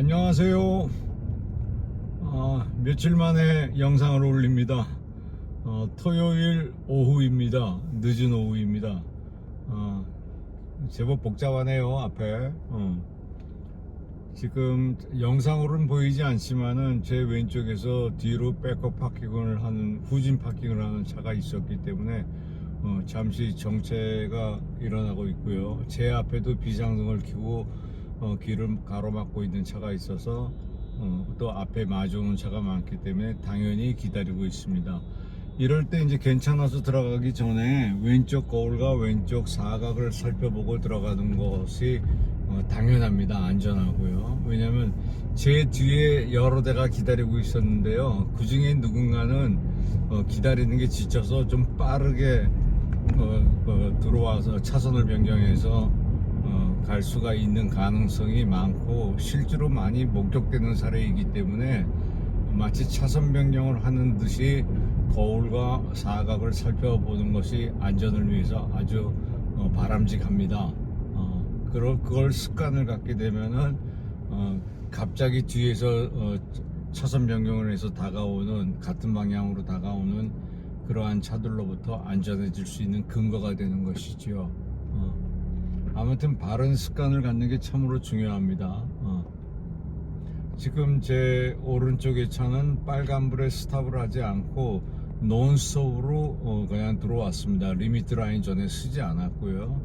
안녕하세요. 아, 며칠 만에 영상을 올립니다. 어, 토요일 오후입니다. 늦은 오후입니다. 어, 제법 복잡하네요, 앞에. 어. 지금 영상으로는 보이지 않지만은 제 왼쪽에서 뒤로 백업 파킹을 하는 후진 파킹을 하는 차가 있었기 때문에 어, 잠시 정체가 일어나고 있고요. 제 앞에도 비상등을 켜고 어, 길을 가로막고 있는 차가 있어서 어, 또 앞에 마주오는 차가 많기 때문에 당연히 기다리고 있습니다. 이럴 때 이제 괜찮아서 들어가기 전에 왼쪽 거울과 왼쪽 사각을 살펴보고 들어가는 것이 어, 당연합니다. 안전하고요. 왜냐하면 제 뒤에 여러 대가 기다리고 있었는데요. 그 중에 누군가는 어, 기다리는 게 지쳐서 좀 빠르게 어, 어, 들어와서 차선을 변경해서 어, 갈 수가 있는 가능성이 많고 실제로 많이 목격되는 사례이기 때문에 마치 차선 변경을 하는 듯이 거울과 사각을 살펴보는 것이 안전을 위해서 아주 어, 바람직합니다. 어, 그걸, 그걸 습관을 갖게 되면은 어, 갑자기 뒤에서 어, 차선 변경을 해서 다가오는 같은 방향으로 다가오는 그러한 차들로부터 안전해질 수 있는 근거가 되는 것이지요. 어. 아무튼 바른 습관을 갖는 게 참으로 중요합니다. 어. 지금 제 오른쪽의 차는 빨간불에 스탑을 하지 않고 논스톱으로 어, 그냥 들어왔습니다. 리미트 라인 전에 쓰지 않았고요.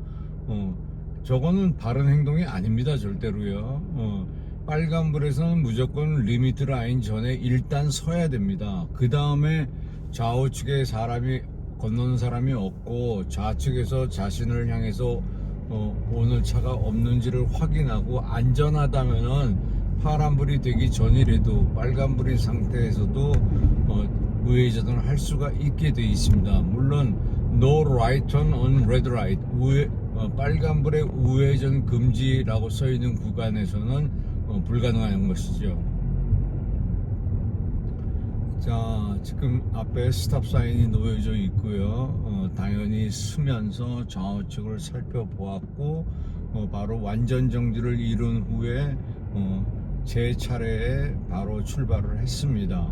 어, 저거는 바른 행동이 아닙니다. 절대로요. 어, 빨간불에서는 무조건 리미트 라인 전에 일단 서야 됩니다. 그 다음에 좌우측에 사람이 건너는 사람이 없고 좌측에서 자신을 향해서 어, 오는 차가 없는지를 확인하고 안전하다면은 파란불이 되기 전이라도 빨간불인 상태에서도 어, 우회전을 할 수가 있게 되어 있습니다. 물론 no right turn on red light 우회, 어, 빨간불에 우회전 금지라고 써 있는 구간에서는 어, 불가능한 것이죠. 자, 지금 앞에 스탑 사인이 놓여져 있고요. 어, 당연히 쓰면서 좌우측을 살펴보았고, 어, 바로 완전 정지를 이룬 후에 어, 제 차례에 바로 출발을 했습니다.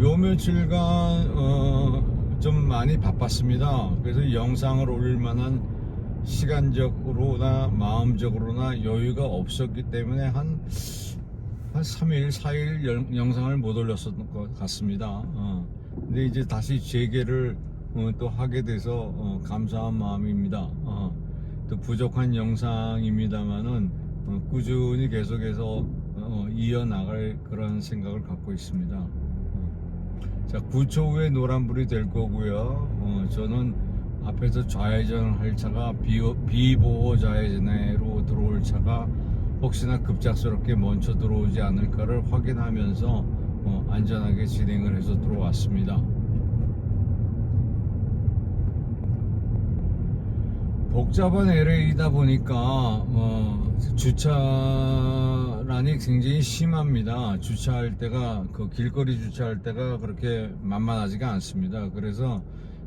요 며칠간 어, 좀 많이 바빴습니다. 그래서 영상을 올릴 만한 시간적으로나 마음적으로나 여유가 없었기 때문에 한, 한 3일, 4일 영- 영상을 못 올렸었던 것 같습니다. 어. 근데 이제 다시 재개를 어, 또 하게 돼서 어, 감사한 마음입니다. 어. 또 부족한 영상입니다만은 어, 꾸준히 계속해서 어, 이어나갈 그런 생각을 갖고 있습니다. 어. 자, 9초 후에 노란불이 될 거고요. 어, 저는 앞에서 좌회전을 할 차가 비, 비보호 좌회전으로 들어올 차가 혹시나 급작스럽게 멈춰 들어오지 않을까를 확인하면서 어, 안전하게 진행을 해서 들어왔습니다. 복잡한 LA이다 보니까 어, 주차란이 굉장히 심합니다. 주차할 때가 그 길거리 주차할 때가 그렇게 만만하지가 않습니다. 그래서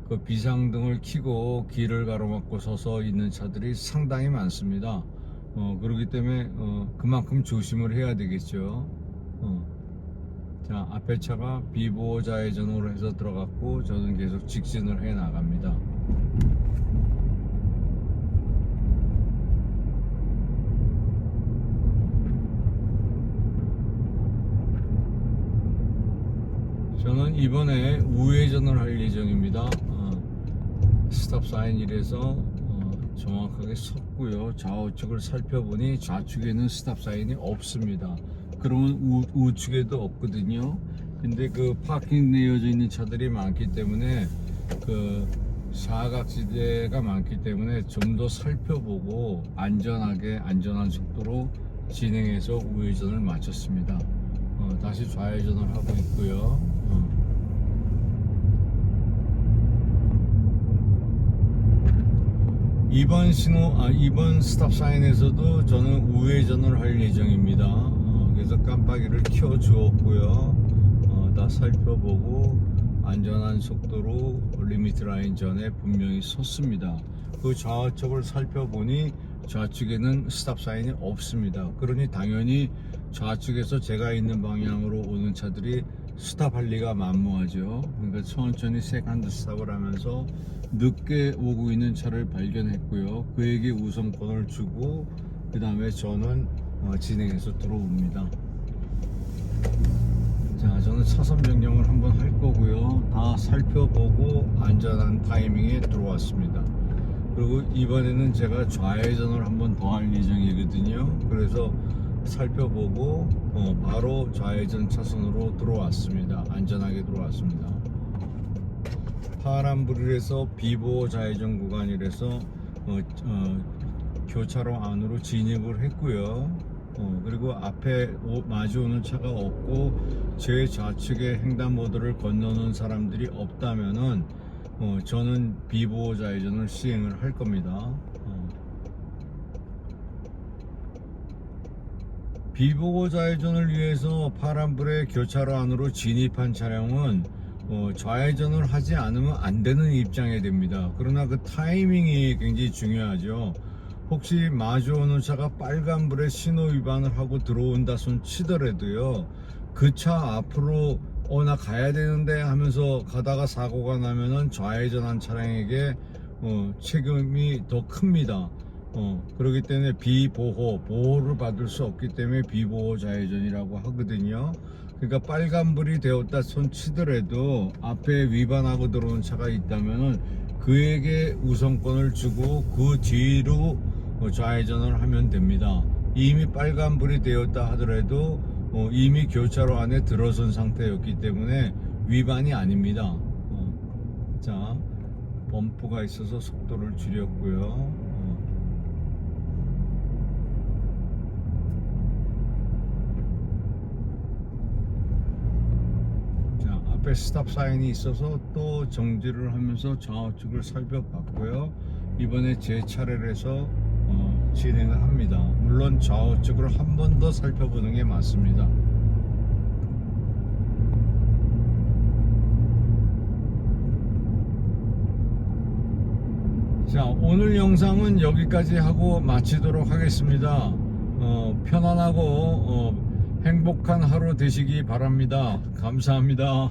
그 비상등을 켜고 길을 가로막고 서서 있는 차들이 상당히 많습니다. 어, 그렇기 때문에 어, 그만큼 조심을 해야 되겠죠. 어. 자 앞에 차가 비보호 좌회전으로 해서 들어갔고 저는 계속 직진을 해 나갑니다. 저는 이번에 우회전을 할 예정입니다. 어, 스탑 사인 이래서 어, 정확하게 섰고요. 좌우측을 살펴보니 좌측에는 스탑 사인이 없습니다. 그러면 우, 우측에도 없거든요. 근데 그 파킹 내어져 있는 차들이 많기 때문에 그 사각지대가 많기 때문에 좀 더 살펴보고 안전하게 안전한 속도로 진행해서 우회전을 마쳤습니다. 어, 다시 좌회전을 하고 있고요. 어. 이번 신호, 아, 이번 스탑 사인에서도 저는 우회전을 할 예정입니다. 어, 그래서 깜빡이를 켜 주었고요. 어, 다 살펴보고 안전한 속도로 리미트 라인 전에 분명히 섰습니다. 그 좌측을 살펴보니 좌측에는 스탑 사인이 없습니다. 그러니 당연히 좌측에서 제가 있는 방향으로 오는 차들이 스탑할 리가 만무하죠. 그러니까 천천히 세컨드 스탑을 하면서 늦게 오고 있는 차를 발견했고요. 그에게 우선권을 주고 그 다음에 저는 어, 진행해서 들어옵니다. 자, 저는 차선 변경을 한번 할 거고요. 다 살펴보고 안전한 타이밍에 들어왔습니다. 그리고 이번에는 제가 좌회전을 한번 더 할 예정이거든요. 그래서 살펴보고 어, 바로 좌회전 차선으로 들어왔습니다. 안전하게 들어왔습니다. 파란불에서 비보 좌회전 구간이라서 어, 어, 교차로 안으로 진입을 했고요. 어, 그리고 앞에 오- 마주오는 차가 없고 제 좌측에 횡단보도를 건너는 사람들이 없다면은 어, 저는 비보호 좌회전을 시행을 할 겁니다. 어. 비보호 좌회전을 위해서 파란불에 교차로 안으로 진입한 차량은 어, 좌회전을 하지 않으면 안 되는 입장이 됩니다. 그러나 그 타이밍이 굉장히 중요하죠. 혹시 마주오는 차가 빨간불에 신호 위반을 하고 들어온다 손 치더라도요. 그 차 앞으로 어 나 가야 되는데 하면서 가다가 사고가 나면은 좌회전한 차량에게 어, 책임이 더 큽니다. 어, 그렇기 때문에 비보호, 보호를 받을 수 없기 때문에 비보호 좌회전이라고 하거든요. 그러니까 빨간불이 되었다 손 치더라도 앞에 위반하고 들어온 차가 있다면은 그에게 우선권을 주고 그 뒤로 어, 좌회전을 하면 됩니다. 이미 빨간불이 되었다 하더라도 어, 이미 교차로 안에 들어선 상태였기 때문에 위반이 아닙니다. 어, 자, 범프가 있어서 속도를 줄였고요. 어, 자, 앞에 스탑 사인이 있어서 또 정지를 하면서 좌우측을 살펴봤고요. 이번에 제 차례라서 어, 진행을 합니다. 물론 좌우측을 한 번 더 살펴보는 게 맞습니다. 자, 오늘 영상은 여기까지 하고 마치도록 하겠습니다. 어, 편안하고 어, 행복한 하루 되시기 바랍니다. 감사합니다.